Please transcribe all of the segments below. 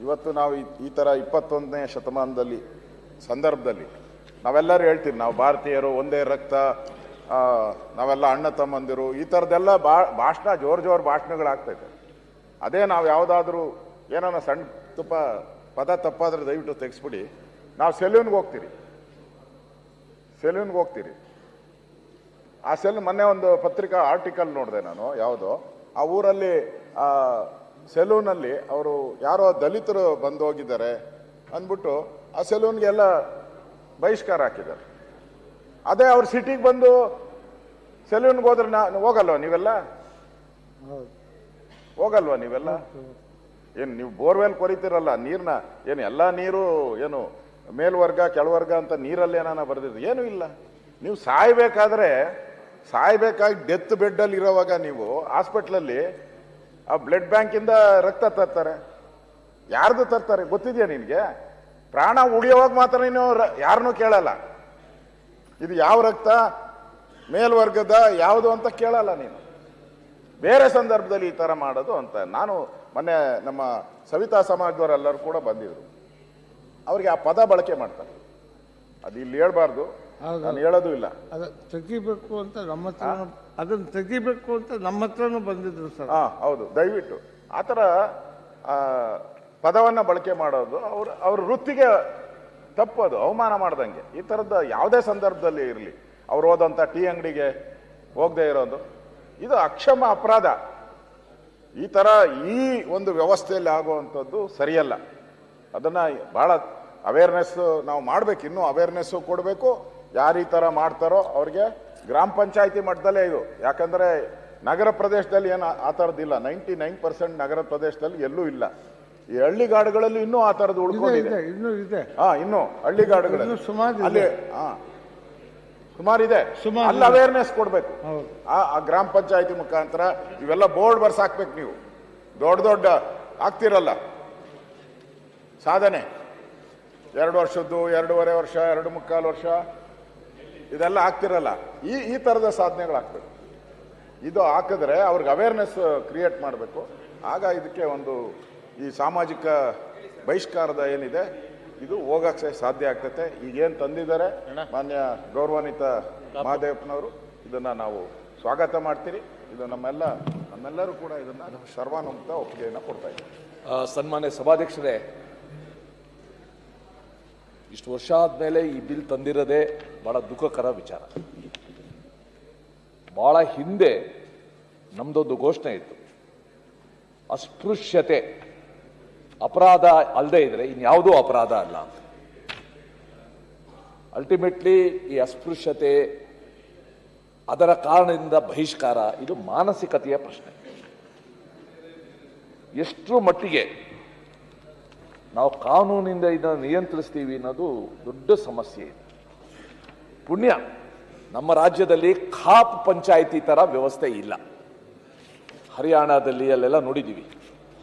ಇವತ್ತು ನಾವು ಈ- ಥರ ಇಪ್ಪತ್ತೊಂದನೇ ಶತಮಾನದಲ್ಲಿ ಸಂದರ್ಭದಲ್ಲಿ ನಾವೆಲ್ಲರೂ ಹೇಳ್ತೀವಿ, ನಾವು ಭಾರತೀಯರು, ಒಂದೇ ರಕ್ತ ನಾವೆಲ್ಲ ಅಣ್ಣ ತಮ್ಮಂದಿರು, ಈ ಥರದ್ದೆಲ್ಲ ಬಾ, ಭಾಷಣ, ಜೋರು ಜೋರು ಭಾಷಣಗಳಾಗ್ತೈತೆ ಅದೇ ನಾವು ಯಾವುದಾದ್ರೂ ಏನಾನ ಸಣ್ಣ ತುಪ್ಪ, ಪದ ತಪ್ಪಾದ್ರೆ ದಯವಿಟ್ಟು ತೆಗೆಸ್ಬಿಡಿ. ನಾವು ಸೆಲ್ಯೂನ್ಗೆ ಹೋಗ್ತೀರಿ. ಸೆಲ್ಯೂನ್ಗೆ ಹೋಗ್ತೀರಿ. ಆ ಸೆಲ್, ಮೊನ್ನೆ ಒಂದು ಪತ್ರಿಕಾ, ಆರ್ಟಿಕಲ್ ನೋಡಿದೆ ನಾನು, ಯಾವುದೋ. ಆ ಊರಲ್ಲಿ ಸೆಲೂನಲ್ಲಿ ಅವರು ಯಾರೋ ದಲಿತರು ಬಂದು ಹೋಗಿದ್ದಾರೆ ಅಂದ್ಬಿಟ್ಟು ಆ ಸೆಲೂನ್ಗೆಲ್ಲ ಬಹಿಷ್ಕಾರ ಹಾಕಿದ್ದಾರೆ. ಅದೇ ಅವ್ರು ಸಿಟಿಗೆ ಬಂದು ಸೆಲೂನ್ಗೆ ಹೋದ್ರೆ ನಾನು ಹೋಗಲ್ವ ನೀವೆಲ್ಲ? ಹೋಗಲ್ವಾ ನೀವೆಲ್ಲ? ಏನು ನೀವು ಬೋರ್ವೆಲ್ ಕೊರಿತೀರಲ್ಲ ನೀರನ್ನ ಏನು ಎಲ್ಲ ನೀರು ಏನು ಮೇಲ್ವರ್ಗ, ಕೆಳವರ್ಗ ಅಂತ ನೀರಲ್ಲಿ ಏನಾನ ಬರೆದಿದ್ದು? ಏನೂ ಇಲ್ಲ. ನೀವು ಸಾಯ್ಬೇಕಾದ್ರೆ, ಸಾಯ್ಬೇಕಾಗಿ ಡೆತ್ ಬೆಡ್ಡಲ್ಲಿ ಇರೋವಾಗ ನೀವು ಹಾಸ್ಪಿಟ್ಲಲ್ಲಿ ಆ ಬ್ಲಡ್ ಬ್ಯಾಂಕಿಂದ ರಕ್ತ ತರ್ತಾರೆ. ಯಾರ್ದು ತರ್ತಾರೆ? ಗೊತ್ತಿದೆಯಾ ನಿನಗೆ? ಪ್ರಾಣ ಉಳಿಯೋವಾಗ ಮಾತ್ರ ನೀನು ಯಾರನ್ನೂ ಕೇಳಲ್ಲ. ಇದು ಯಾವ ರಕ್ತ? ಮೇಲ್ವರ್ಗದ ಯಾವುದು ಅಂತ ಕೇಳಲ್ಲ ನೀನು. ಬೇರೆ ಸಂದರ್ಭದಲ್ಲಿ ಈ ಥರ ಮಾಡೋದು ಅಂತ ನಾನು ಮೊನ್ನೆ ನಮ್ಮ ಸವಿತಾ ಸಮಾಜದವರೆಲ್ಲರೂ ಕೂಡ ಬಂದಿದ್ರು. ಅವ್ರಿಗೆ ಆ ಪದ ಬಳಕೆ ಮಾಡ್ತಾರೆ. ಅದು ಇಲ್ಲಿ ಹೇಳ್ಬಾರ್ದು. ನಾನು ಹೇಳೋದು ಇಲ್ಲ. ಅದು ತೆಗಿಬೇಕು ಅಂತ ನಮ್ಮ ಹತ್ರ ಅದನ್ನ ತೆಗಿಬೇಕು ಅಂತ ನಮ್ಮ ಹತ್ರನೂ ಬಂದಿದ್ರು ಸರ್. ಹಾ ಹೌದು. ದಯವಿಟ್ಟು. ಆ ಥರ ಪದವನ್ನು ಬಳಕೆ ಮಾಡೋದು ಅವ್ರ ಅವ್ರ ವೃತ್ತಿಗೆ ತಪ್ಪೋದು ಅವಮಾನ ಮಾಡ್ದಂಗೆ. ಈ ಥರದ್ದು ಯಾವುದೇ ಸಂದರ್ಭದಲ್ಲಿ ಇರಲಿ. ಅವ್ರು ಹೋದಂಥ ಟೀ ಅಂಗಡಿಗೆ ಹೋಗದೆ ಇರೋದು. ಇದು ಅಕ್ಷಮ ಅಪರಾಧ. ಈ ಥರ ಈ ಒಂದು ವ್ಯವಸ್ಥೆಯಲ್ಲಿ ಆಗುವಂಥದ್ದು ಸರಿಯಲ್ಲ. ಅದನ್ನು ಭಾಳ ಅವೇರ್ನೆಸ್ ನಾವು ಮಾಡಬೇಕು. ಇನ್ನೂ ಅವೇರ್ನೆಸ್ಸು ಕೊಡಬೇಕು. ಯಾರು ಈ ಥರ ಮಾಡ್ತಾರೋ ಅವ್ರಿಗೆ ಗ್ರಾಮ ಪಂಚಾಯಿತಿ ಮಟ್ಟದಲ್ಲೇ ಇದು. ಯಾಕಂದರೆ ನಗರ ಪ್ರದೇಶದಲ್ಲಿ ಏನು ಆ ಥರದ್ದಿಲ್ಲ ನೈಂಟಿ ನೈನ್ ಪರ್ಸೆಂಟ್ ನಗರ ಪ್ರದೇಶದಲ್ಲಿ ಎಲ್ಲೂ ಇಲ್ಲ. ಈ ಹಳ್ಳಿಗಾಡುಗಳಲ್ಲಿ ಇನ್ನೂ ಆ ಥರದ್ದು ಉಳ್ಕೊಂಡಿದೆ. ಇನ್ನೂ ಇದೆ. ಹಾ ಇನ್ನು ಹಳ್ಳಿಗಾಡುಗಳಲ್ಲಿ ಸುಮಾರು. ಅಲ್ಲಿ ಹಾ. ಸುಮಾರು ಇದೆ. ಸುಮಾರು ಅಲ್ಲಿ. ಅವೇರ್ನೆಸ್ ಕೊಡಬೇಕು. ಆ ಗ್ರಾಮ ಪಂಚಾಯಿತಿ ಮುಖಾಂತರ ಇವೆಲ್ಲ ಬೋರ್ಡ್ ಬರ್ಸ್ ಹಾಕ್ಬೇಕು ನೀವು. ದೊಡ್ಡ ದೊಡ್ಡ ಆಗ್ತಿರಲ್ಲ. ಸಾಧನೆ. ಎರಡು ವರ್ಷದ್ದು ಎರಡೂವರೆ ವರ್ಷ ಎರಡು ಮುಕ್ಕಾಲು ವರ್ಷ. ಇದೆಲ್ಲ ಆಗ್ತಿರಲ್ಲ. ಈ ಈ ಥರದ ಸಾಧನೆಗಳು ಹಾಕ್ಬೇಕು ಇದು ಹಾಕಿದ್ರೆ ಅವ್ರಿಗೆ ಅವೇರ್ನೆಸ್ ಕ್ರಿಯೇಟ್ ಮಾಡಬೇಕು. ಆಗ ಇದಕ್ಕೆ ಒಂದು ಈ ಸಾಮಾಜಿಕ ಬಹಿಷ್ಕಾರದ ಏನಿದೆ ಇದು ಹೋಗಕ್ಕೆ ಸಾಧ್ಯ ಆಗ್ತೈತೆ. ಈಗೇನು ತಂದಿದ್ದಾರೆ ಮಾನ್ಯ ಗೌರವಾನ್ವಿತ ಮಹಾದೇವಪ್ಪನವರು ಇದನ್ನ ನಾವು ಸ್ವಾಗತ ಮಾಡ್ತೀರಿ. ಇದು ನಮ್ಮೆಲ್ಲ ನಮ್ಮೆಲ್ಲರೂ ಕೂಡ ಇದನ್ನ ಸರ್ವಾನುಮತ ಒಪ್ಪಿಗೆಯನ್ನು ಕೊಡ್ತಾ ಇದ್ದೀವಿ. ಸನ್ಮಾನ್ಯ ಸಭಾಧ್ಯಕ್ಷರೇ ಇಷ್ಟು ವರ್ಷ ಆದಮೇಲೆ ಈ ಬಿಲ್ ತಂದಿರೋದೇ ಬಹಳ ದುಃಖಕರ ವಿಚಾರ. ಬಹಳ ಹಿಂದೆ ನಮ್ದೊಂದು ಘೋಷಣೆ ಇತ್ತು. ಅಸ್ಪೃಶ್ಯತೆ, ಅಪರಾಧ ಅಲ್ಲದೆ ಇದ್ರೆ ಇನ್ಯಾವುದೂ ಅಪರಾಧ ಅಲ್ಲ ಅಂತ. ಅಲ್ಟಿಮೇಟ್ಲಿ ಈ ಅಸ್ಪೃಶ್ಯತೆ ಅದರ ಕಾರಣದಿಂದ ಬಹಿಷ್ಕಾರ, ಇದು ಮಾನಸಿಕತೆಯ ಪ್ರಶ್ನೆ. ಎಷ್ಟು ಮಟ್ಟಿಗೆ ನಾವು ಕಾನೂನಿಂದ ಇದನ್ನು ನಿಯಂತ್ರಿಸ್ತೀವಿ ಅನ್ನೋದು ದೊಡ್ಡ ಸಮಸ್ಯೆ ಇದೆ. ಪುಣ್ಯ. ನಮ್ಮ ರಾಜ್ಯದಲ್ಲಿ ಖಾಪ್ ಪಂಚಾಯಿತಿ ತರ ವ್ಯವಸ್ಥೆ ಇಲ್ಲ. ಹರಿಯಾಣದಲ್ಲಿ ಅಲ್ಲೆಲ್ಲ ನೋಡಿದ್ದೀವಿ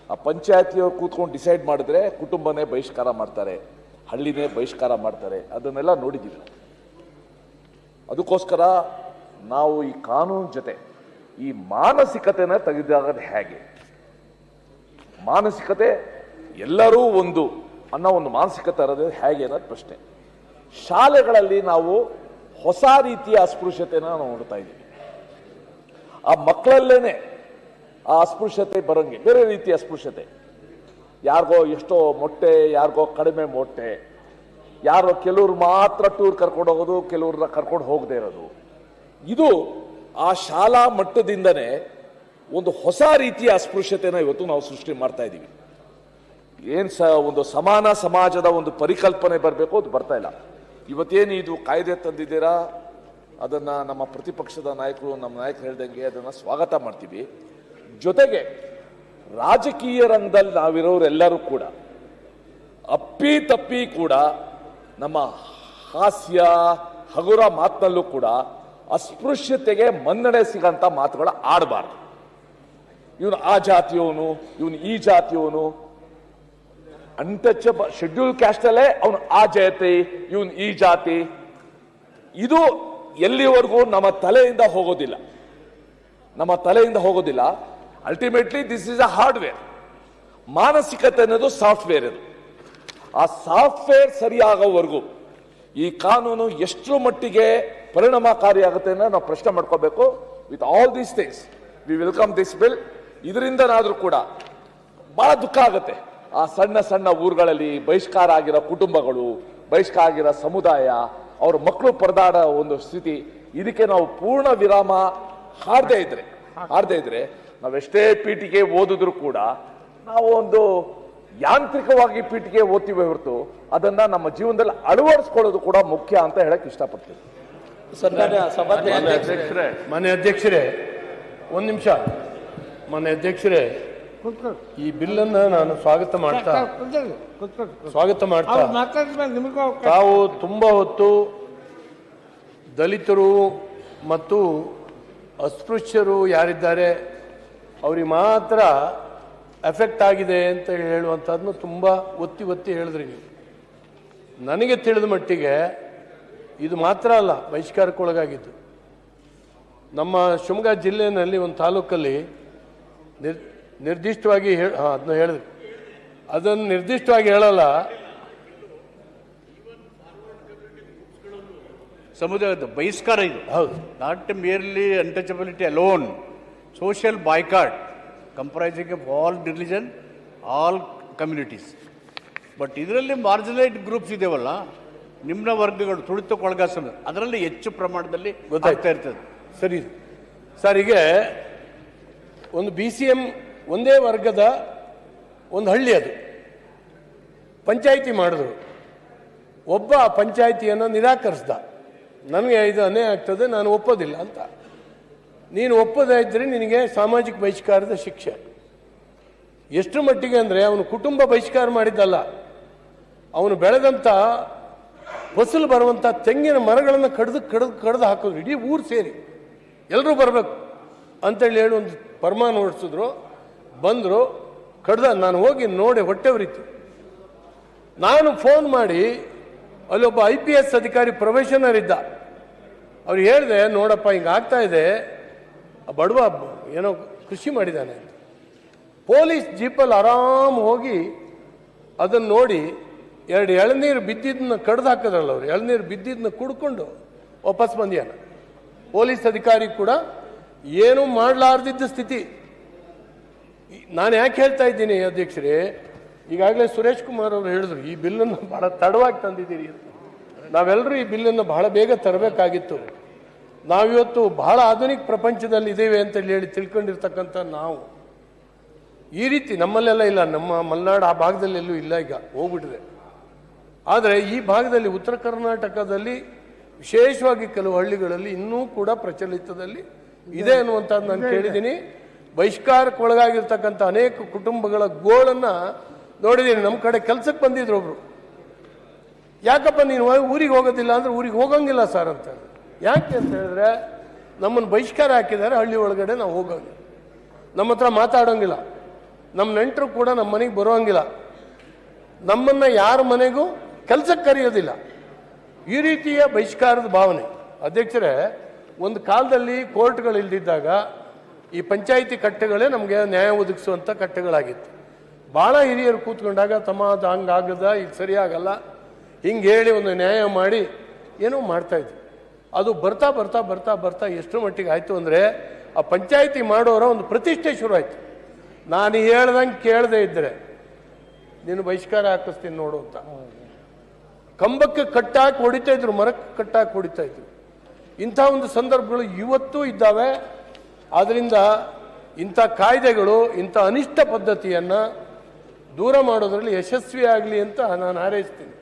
ಆ ಪಂಚಾಯತಿಯವ್ರು ಕೂತ್ಕೊಂಡು ಡಿಸೈಡ್ ಮಾಡಿದ್ರೆ ಕುಟುಂಬನೇ ಬಹಿಷ್ಕಾರ ಮಾಡ್ತಾರೆ, ಹಳ್ಳಿನೇ ಬಹಿಷ್ಕಾರ ಮಾಡ್ತಾರೆ, ಅದನ್ನೆಲ್ಲ ನೋಡಿದ್ದೀವಿ ಅದಕ್ಕೋಸ್ಕರ ನಾವು ಈ ಕಾನೂನು ಜೊತೆ ಈ ಮಾನಸಿಕತೆನ ತೆಗೆದಾಗದು ಹೇಗೆ? ಮಾನಸಿಕತೆ ಎಲ್ಲರೂ ಒಂದು ಅನ್ನೋ ಒಂದು ಮಾನಸಿಕತೆ ಇರೋದು ಹೇಗೆ ಅನ್ನೋದು ಪ್ರಶ್ನೆ. ಶಾಲೆಗಳಲ್ಲಿ ನಾವು ಹೊಸ ರೀತಿಯ ಅಸ್ಪೃಶ್ಯತೆನ ನಾವು ನೋಡ್ತಾ ಇದ್ದೀವಿ. ಆ ಮಕ್ಕಳಲ್ಲೇನೆ ಆ ಅಸ್ಪೃಶ್ಯತೆ ಬರೋಂಗೆ, ಬೇರೆ ರೀತಿಯ ಅಸ್ಪೃಶ್ಯತೆ. ಯಾರಿಗೋ ಎಷ್ಟೋ ಮೊಟ್ಟೆ, ಯಾರಿಗೋ ಕಡಿಮೆ ಮೊಟ್ಟೆ, ಯಾರೋ ಕೆಲವ್ರು ಮಾತ್ರ ಟೂರ್ ಕರ್ಕೊಂಡು ಹೋಗೋದು, ಕೆಲವ್ರನ್ನ ಕರ್ಕೊಂಡು ಹೋಗದೆ ಇರೋದು. ಇದು ಆ ಶಾಲಾ ಮಟ್ಟದಿಂದನೇ ಒಂದು ಹೊಸ ರೀತಿಯ ಅಸ್ಪೃಶ್ಯತೆನ ಇವತ್ತು ನಾವು ಸೃಷ್ಟಿ ಮಾಡ್ತಾ ಇದ್ದೀವಿ. ಏನು ಸ, ಒಂದು ಸಮಾನ ಸಮಾಜದ ಒಂದು ಪರಿಕಲ್ಪನೆ ಬರಬೇಕು ಅದು ಬರ್ತಾ ಇಲ್ಲ. ಇವತ್ತೇನು ಇದು ಕಾಯ್ದೆ ತಂದಿದ್ದೀರಾ? ಅದನ್ನು ನಮ್ಮ ಪ್ರತಿಪಕ್ಷದ ನಾಯಕರು, ನಮ್ಮ ನಾಯಕರು ಹೇಳ್ದಂಗೆ ಅದನ್ನು ಸ್ವಾಗತ ಮಾಡ್ತೀವಿ. ಜೊತೆಗೆ ರಾಜಕೀಯ ರಂಗದಲ್ಲಿ ನಾವಿರೋರೆಲ್ಲರೂ ಕೂಡ, ಅಪ್ಪಿ ತಪ್ಪಿ ಕೂಡ, ನಮ್ಮ ಹಾಸ್ಯ, ಹಗುರ ಮಾತಿನಲ್ಲೂ ಕೂಡ ಅಸ್ಪೃಶ್ಯತೆಗೆ ಮನ್ನಣೆ ಸಿಗಂತ ಮಾತುಗಳ ಆಡಬಾರ್ದು. ಇವನು ಆ ಜಾತಿಯವನು, ಇವನು ಈ ಜಾತಿಯವನು ಅನ್ಟಚಬ ಶೆಡ್ಯೂಲ್ ಕ್ಯಾಸ್ಟ್ ಅಲ್ಲೇ ಅವನು ಆ ಜಾತಿ, ಇವನು ಈ ಜಾತಿ. ಇದು ಎಲ್ಲಿವರೆಗೂ ನಮ್ಮ ತಲೆಯಿಂದ ಹೋಗೋದಿಲ್ಲ. ನಮ್ಮ ತಲೆಯಿಂದ ಹೋಗೋದಿಲ್ಲ. Ultimately this is a hardware ಮಾನಸಿಕತೆ ಅನ್ನೋದು ಸಾಫ್ಟ್ವೇರ್ ಅದು ಆ ಸಾಫ್ಟ್ವೇರ್ ಸರಿಯಾಗೋವರೆಗೂ ಈ ಕಾನೂನು ಎಷ್ಟು ಮಟ್ಟಿಗೆ ಪರಿಣಾಮಕಾರಿಯಾಗುತ್ತೆ ಅನ್ನೋ ನಾವು ಪ್ರಶ್ನೆ ಮಾಡ್ಕೋಬೇಕು. With all these things we welcome this bill ಇದರಿಂದನಾದರೂ ಕೂಡ ಬಹಳ ದುಃಖ ಆಗುತ್ತೆ. ಆ ಸಣ್ಣ ಸಣ್ಣ ಊರುಗಳಲ್ಲಿ ಬಹಿಷ್ಕಾರ ಆಗಿರೋ ಕುಟುಂಬಗಳು ಬಹಿಷ್ಕಾರ ಆಗಿರೋ ಸಮುದಾಯ ಅವ್ರ ಮಕ್ಕಳು ಪರದಾಡ ಒಂದು ಸ್ಥಿತಿ ಇದಕ್ಕೆ ನಾವು ಪೂರ್ಣ ವಿರಾಮ ಹಾಡದೇ ಇದ್ರೆ ಹಾಡದೇ ಇದ್ರೆ ನಾವೆಷ್ಟೇ ಪೀಠಿಗೆ ಓದಿದ್ರು ಕೂಡ ನಾವು ಒಂದು ಯಾಂತ್ರಿಕವಾಗಿ ಪೀಠಿಗೆ ಓದ್ತೀವಿ ಹೊರತು ಅದನ್ನ ನಮ್ಮ ಜೀವನದಲ್ಲಿ ಅಳವಡಿಸ್ಕೊಳ್ಳೋದು ಕೂಡ ಮುಖ್ಯ ಅಂತ ಹೇಳಕ್ ಇಷ್ಟಪಡ್ತೀನಿ. ಸಭಾಧ್ಯಕ್ಷರೇ. ಮಾನ್ಯ ಅಧ್ಯಕ್ಷರೇ ಒಂದು ನಿಮಿಷ. ಮಾನ್ಯ ಅಧ್ಯಕ್ಷರೇ ಈ ಬಿಲ್ಲನ್ನು ನಾನು ಸ್ವಾಗತ ಮಾಡ್ತಾ ಸ್ವಾಗತ ಮಾಡ್ತಾ ತಾವು ತುಂಬ ಹೊತ್ತು ದಲಿತರು ಮತ್ತು ಅಸ್ಪೃಶ್ಯರು ಯಾರಿದ್ದಾರೆ ಅವ್ರಿಗೆ ಮಾತ್ರ ಎಫೆಕ್ಟ್ ಆಗಿದೆ ಅಂತ ಹೇಳುವಂಥದ್ದನ್ನು ತುಂಬ ಒತ್ತಿ ಒತ್ತಿ ಹೇಳಿದ್ರಿ ನೀವು. ನನಗೆ ತಿಳಿದ ಮಟ್ಟಿಗೆ ಇದು ಮಾತ್ರ ಅಲ್ಲ ಬಹಿಷ್ಕಾರಕ್ಕೊಳಗಾಗಿದ್ದು ನಮ್ಮ ಶಿವಮೊಗ್ಗ ಜಿಲ್ಲೆಯಲ್ಲಿ ಒಂದು ತಾಲೂಕಲ್ಲಿ ನಿರ್ ನಿರ್ದಿಷ್ಟವಾಗಿ ಹೇಳ ಹಾಂ ಅದನ್ನ ಹೇಳಿದ್ರು. ಅದನ್ನು ನಿರ್ದಿಷ್ಟವಾಗಿ ಹೇಳಲ್ಲ. ಸಮುದಾಯದ ಬಹಿಷ್ಕಾರ ಇದು. ಹೌದು. Not merely untouchability alone social boycott comprising of all religion all communities but ಇದರಲ್ಲಿ ಮಾರ್ಜಿನೈಟ್ ಗ್ರೂಪ್ಸ್ ಇದೆವಲ್ಲ ನಿಮ್ನ ವರ್ಗಗಳು ತುಳಿತಕ್ಕೊಳಗ ಸಮ ಅದರಲ್ಲಿ ಹೆಚ್ಚು ಪ್ರಮಾಣದಲ್ಲಿ ಗೊತ್ತಾಗ್ತಾ ಇರ್ತದೆ. ಸರಿ. ಸರ್ ಹೀಗೆ ಒಂದು ಬಿ ಸಿ ಎಂ ಒಂದೇ ವರ್ಗದ ಒಂದು ಹಳ್ಳಿ ಅದು. ಪಂಚಾಯಿತಿ ಮಾಡಿದ್ರು. ಒಬ್ಬ ಆ ಪಂಚಾಯಿತಿಯನ್ನು ನಿರಾಕರಿಸ್ದ. ನನಗೆ ಇದು ಅನ್ಯಾಯ ಆಗ್ತದೆ, ನಾನು ಒಪ್ಪೋದಿಲ್ಲ ಅಂತ. ನೀನು ಒಪ್ಪದೇ ಇದ್ದರೆ ನಿನಗೆ ಸಾಮಾಜಿಕ ಬಹಿಷ್ಕಾರದ ಶಿಕ್ಷೆ. ಎಷ್ಟು ಮಟ್ಟಿಗೆ ಅಂದರೆ ಅವನು ಕುಟುಂಬ ಬಹಿಷ್ಕಾರ ಮಾಡಿದ್ದಲ್ಲ. ಅವನು ಬೆಳೆದಂಥ ಫಸಲು ಬರುವಂಥ ತೆಂಗಿನ ಮರಗಳನ್ನು ಕಡ್ದು ಕಡ್ದು ಕಡ್ದು ಹಾಕೋದು, ಇಡೀ ಊರು ಸೇರಿ. ಎಲ್ಲರೂ ಬರಬೇಕು. ಅಂತೇಳಿ ಹೇಳಿ ಒಂದು ಪರಮಾನ ಹೊರಡಿಸಿದ್ರು ಬಂದರು, ಕಡ್ದ, ನಾನು ಹೋಗಿ ನೋಡಿ ಹೊಟ್ಟೆ ಉರಿತು. ನಾನು ಫೋನ್ ಮಾಡಿ, ಅಲ್ಲೊಬ್ಬ ಐ ಪಿ ಎಸ್ ಅಧಿಕಾರಿ ಪ್ರೊಫೆಷನರ್ ಇದ್ದ ಅವ್ರು ಹೇಳಿದೆ, ನೋಡಪ್ಪ, ಹಿಂಗೆ ಆಗ್ತಾ ಇದೆ. ಬಡವ ಏನೋ ಕೃಷಿ ಮಾಡಿದ್ದಾನೆ ಪೊಲೀಸ್ ಜೀಪಲ್ಲಿ ಆರಾಮ್ ಹೋಗಿ ಅದನ್ನು ನೋಡಿ ಎರಡು ಎಳನೀರು ಬಿದ್ದಿದ್ದನ್ನ ಕಡ್ದು ಹಾಕಿದ್ರಲ್ಲ ಅವ್ರು. ಎಳನೀರು ಬಿದ್ದಿದ್ದನ್ನ ಕುಡ್ಕೊಂಡು ವಾಪಸ್ ಬಂದಿಯಾನ. ಪೊಲೀಸ್ ಅಧಿಕಾರಿ ಕೂಡ ಏನೂ ಮಾಡಲಾರ್ದಿದ್ದ ಸ್ಥಿತಿ. ನಾನು ಯಾಕೆ ಹೇಳ್ತಾ ಇದ್ದೀನಿ ಅಧ್ಯಕ್ಷರೇ ಈಗಾಗಲೇ ಸುರೇಶ್ ಕುಮಾರ್ ಅವರು ಹೇಳಿದ್ರು ಈ ಬಿಲ್ಲನ್ನು ಬಹಳ ತಡವಾಗಿ ತಂದಿದ್ದೀರಿ. ನಾವೆಲ್ಲರೂ ಈ ಬಿಲ್ಲನ್ನು ಬಹಳ ಬೇಗ ತರಬೇಕಾಗಿತ್ತು. ನಾವಿವತ್ತು ಬಹಳ ಆಧುನಿಕ ಪ್ರಪಂಚದಲ್ಲಿ ಇದ್ದೇವೆ ಅಂತ ಹೇಳಿ ತಿಳ್ಕೊಂಡಿರ್ತಕ್ಕಂಥ ನಾವು ಈ ರೀತಿ ನಮ್ಮಲ್ಲೆಲ್ಲ ಇಲ್ಲ ನಮ್ಮ ಮಲೆನಾಡು ಆ ಭಾಗದಲ್ಲಿ ಎಲ್ಲೂ ಇಲ್ಲ ಈಗ ಹೋಗ್ಬಿಟ್ಟಿದೆ. ಆದರೆ ಈ ಭಾಗದಲ್ಲಿ ಉತ್ತರ ಕರ್ನಾಟಕದಲ್ಲಿ ವಿಶೇಷವಾಗಿ ಕೆಲವು ಹಳ್ಳಿಗಳಲ್ಲಿ ಇನ್ನೂ ಕೂಡ ಪ್ರಚಲಿತದಲ್ಲಿ ಇದೆ ಅನ್ನುವಂಥದ್ದು ನಾನು ಕೇಳಿದ್ದೀನಿ. ಬಹಿಷ್ಕಾರಕ್ಕೊಳಗಾಗಿರ್ತಕ್ಕಂಥ ಅನೇಕ ಕುಟುಂಬಗಳ ಗೋಳನ್ನು ನೋಡಿದ್ದೀನಿ ನಮ್ಮ ಕಡೆ ಕೆಲಸಕ್ಕೆ ಬಂದಿದ್ರು ಒಬ್ರು. ಯಾಕಪ್ಪ, ನೀನು ಊರಿಗೆ ಹೋಗೋದಿಲ್ಲ ಅಂದ್ರೆ ಊರಿಗೆ ಹೋಗಂಗಿಲ್ಲ ಸರ್ ಅಂತ ಯಾಕೆ ಅಂತ ಹೇಳಿದ್ರೆ ನಮ್ಮನ್ನು ಬಹಿಷ್ಕಾರ ಹಾಕಿದ್ದಾರೆ, ಹಳ್ಳಿ ಒಳಗಡೆ ನಾವು ಹೋಗಂಗಿಲ್ಲ. ನಮ್ಮ ಹತ್ರ ಮಾತಾಡೋಂಗಿಲ್ಲ. ನಮ್ಮ ನೆಂಟರು ಕೂಡ ನಮ್ಮ ಮನೆಗೆ ಬರೋಂಗಿಲ್ಲ. ನಮ್ಮನ್ನ ಯಾರ ಮನೆಗೂ ಕೆಲಸಕ್ಕೆ ಕರೆಯೋದಿಲ್ಲ. ಈ ರೀತಿಯ ಬಹಿಷ್ಕಾರದ ಭಾವನೆ. ಅಧ್ಯಕ್ಷರೇ, ಒಂದು ಕಾಲದಲ್ಲಿ ಕೋರ್ಟ್ಗಳು ಇಲ್ದಿದ್ದಾಗ ಈ ಪಂಚಾಯಿತಿ ಕಟ್ಟೆಗಳೇ ನಮಗೆ ನ್ಯಾಯ ಒದಗಿಸುವಂಥ ಕಟ್ಟೆಗಳಾಗಿತ್ತು. ಭಾಳ ಹಿರಿಯರು ಕೂತ್ಕೊಂಡಾಗ ತಮ್ಮ ಅದು ಹಂಗಾಗದ ಈಗ ಸರಿಯಾಗಲ್ಲ ಹಿಂಗೆ ಹೇಳಿ ಒಂದು ನ್ಯಾಯ ಮಾಡಿ ಏನೋ ಮಾಡ್ತಾ ಇದ್ವಿ. ಅದು ಬರ್ತಾ ಬರ್ತಾ ಬರ್ತಾ ಬರ್ತಾ ಎಷ್ಟು ಮಟ್ಟಿಗೆ ಆಯಿತು ಅಂದರೆ ಆ ಪಂಚಾಯಿತಿ ಮಾಡೋರ ಒಂದು ಪ್ರತಿಷ್ಠೆ ಶುರುವಾಯಿತು ನಾನು ಹೇಳ್ದಂಗೆ ಕೇಳದೆ ಇದ್ದರೆ ನೀನು ಬಹಿಷ್ಕಾರ ಹಾಕಿಸ್ತೀನಿ ನೋಡು ಅಂತ. ಕಂಬಕ್ಕೆ ಕಟ್ಟಾಕಿ ಹೊಡಿತಾ ಇದ್ರು, ಮರಕ್ಕೆ ಕಟ್ಟಾಕಿ ಹೊಡಿತಾ ಇದ್ರು. ಇಂಥ ಒಂದು ಸಂದರ್ಭಗಳು ಇವತ್ತೂ ಇದ್ದಾವೆ. ಆದ್ದರಿಂದ ಇಂಥ ಕಾಯ್ದೆಗಳು, ಇಂಥ ಅನಿಷ್ಟ ಪದ್ಧತಿಯನ್ನು ದೂರ ಮಾಡೋದರಲ್ಲಿ ಯಶಸ್ವಿ ಆಗಲಿ ಅಂತ ನಾನು ಹಾರೈಸ್ತೀನಿ.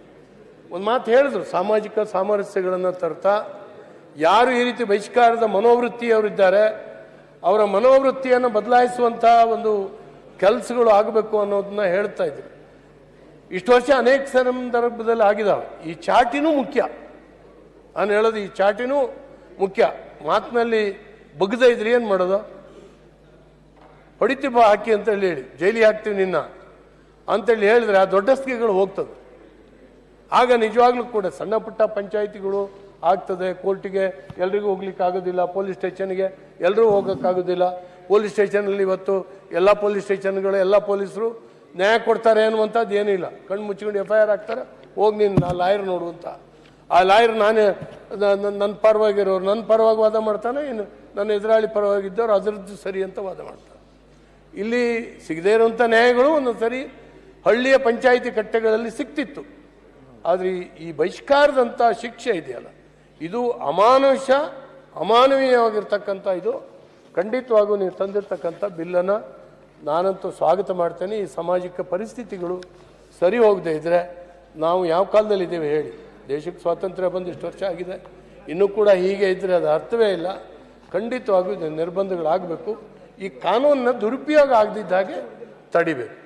ಒಂದು ಮಾತು ಹೇಳಿದ್ರು, ಸಾಮಾಜಿಕ ಸಾಮರಸ್ಯಗಳನ್ನು ತರ್ತಾ, ಯಾರು ಈ ರೀತಿ ಬಹಿಷ್ಕಾರದ ಮನೋವೃತ್ತಿಯವರಿದ್ದಾರೆ ಅವರ ಮನೋವೃತ್ತಿಯನ್ನು ಬದಲಾಯಿಸುವಂಥ ಒಂದು ಕೆಲಸಗಳು ಆಗಬೇಕು ಅನ್ನೋದನ್ನ ಹೇಳ್ತಾ ಇದ್ರು. ಇಷ್ಟು ವರ್ಷ ಅನೇಕ ಸಂದರ್ಭದಲ್ಲಿ ಆಗಿದಾವೆ. ಈ ಚಾಟಿನೂ ಮುಖ್ಯ. ನಾನು ಹೇಳೋದು ಈ ಚಾಟಿನೂ ಮುಖ್ಯ. ಮಾತಿನಲ್ಲಿ ಬಗ್ಗದ ಇದ್ರೆ ಏನು ಮಾಡೋದು? ಹೊಡಿತಿ ಬಾ, ಹಾಕಿ ಅಂತೇಳಿ ಹೇಳಿ. ಜೈಲಿಗೆ ಹಾಕ್ತೀವಿ ನಿನ್ನ. ಅಂತೇಳಿ ಹೇಳಿದ್ರೆ ಆ ದೊಡ್ಡಸ್ತಿಗೆಗಳು ಹೋಗ್ತದೆ. ಆಗ ನಿಜವಾಗ್ಲೂ ಕೂಡ ಸಣ್ಣ ಪುಟ್ಟ ಪಂಚಾಯಿತಿಗಳು ಆಗ್ತದೆ ಕೋರ್ಟಿಗೆ. ಎಲ್ರಿಗೂ ಹೋಗ್ಲಿಕ್ಕೆ ಆಗೋದಿಲ್ಲ, ಪೊಲೀಸ್ ಸ್ಟೇಷನ್ಗೆ. ಎಲ್ಲರೂ ಹೋಗೋಕ್ಕಾಗೋದಿಲ್ಲ. ಪೊಲೀಸ್ ಸ್ಟೇಷನಲ್ಲಿ ಇವತ್ತು ಎಲ್ಲ ಪೊಲೀಸ್ ಸ್ಟೇಷನ್ಗಳು, ಎಲ್ಲ ಪೊಲೀಸರು ನ್ಯಾಯ ಕೊಡ್ತಾರೆ ಅನ್ನುವಂಥದ್ದು ಏನಿಲ್ಲ ಕಣ್ಣು ಮುಚ್ಕೊಂಡು ಎಫ್ ಐ ಆರ್ ಹಾಕ್ತಾರೆ. ಹೋಗಿ ನಿನ್ನ ನಾ ಲಾಯರ್ ನೋಡುವಂತ ಆ ಲಾಯರ್ ನಾನೇ ನನ್ನ ಪರವಾಗಿರೋರು. ನನ್ನ ಪರವಾಗಿ ವಾದ ಮಾಡ್ತಾನೆ, ಇನ್ನು ನನ್ನ ಎದುರಾಳಿ ಪರವಾಗಿದ್ದವರು ಅದರದ್ದು ಸರಿ ಅಂತ ವಾದ ಮಾಡ್ತಾರೆ. ಇಲ್ಲಿ ಸಿಗದೇ ಇರುವಂಥ ನ್ಯಾಯಗಳು ಒಂದೊಂದು ಸರಿ ಹಳ್ಳಿಯ ಪಂಚಾಯಿತಿ ಕಟ್ಟೆಗಳಲ್ಲಿ ಸಿಕ್ತಿತ್ತು. ಆದರೆ ಈ- ಬಹಿಷ್ಕಾರದಂಥ ಶಿಕ್ಷೆ ಇದೆಯಲ್ಲ, ಇದು ಅಮಾನುಷ, ಅಮಾನವೀಯವಾಗಿರ್ತಕ್ಕಂಥ ಇದು ಖಂಡಿತವಾಗೂ ನೀವು ತಂದಿರ್ತಕ್ಕಂಥ ಬಿಲ್ಲನ್ನು ನಾನಂತೂ ಸ್ವಾಗತ ಮಾಡ್ತೇನೆ. ಈ ಸಾಮಾಜಿಕ ಪರಿಸ್ಥಿತಿಗಳು ಸರಿ ಹೋಗದೆ ಇದ್ದರೆ ನಾವು ಯಾವ ಕಾಲದಲ್ಲಿದ್ದೇವೆ ಹೇಳಿ. ದೇಶಕ್ಕೆ ಸ್ವಾತಂತ್ರ್ಯ ಬಂದು ಇಷ್ಟು ವರ್ಷ ಆಗಿದೆ. ಇನ್ನೂ ಕೂಡ ಹೀಗೆ ಇದ್ದರೆ ಅದು ಅರ್ಥವೇ ಇಲ್ಲ. ಖಂಡಿತವಾಗೂ ಇದು ನಿರ್ಬಂಧಗಳಾಗಬೇಕು. ಈ ಕಾನೂನನ್ನ ದುರುಪಯೋಗ ಆಗದಿದ್ದ ಹಾಗೆ ತಡಿಬೇಕು.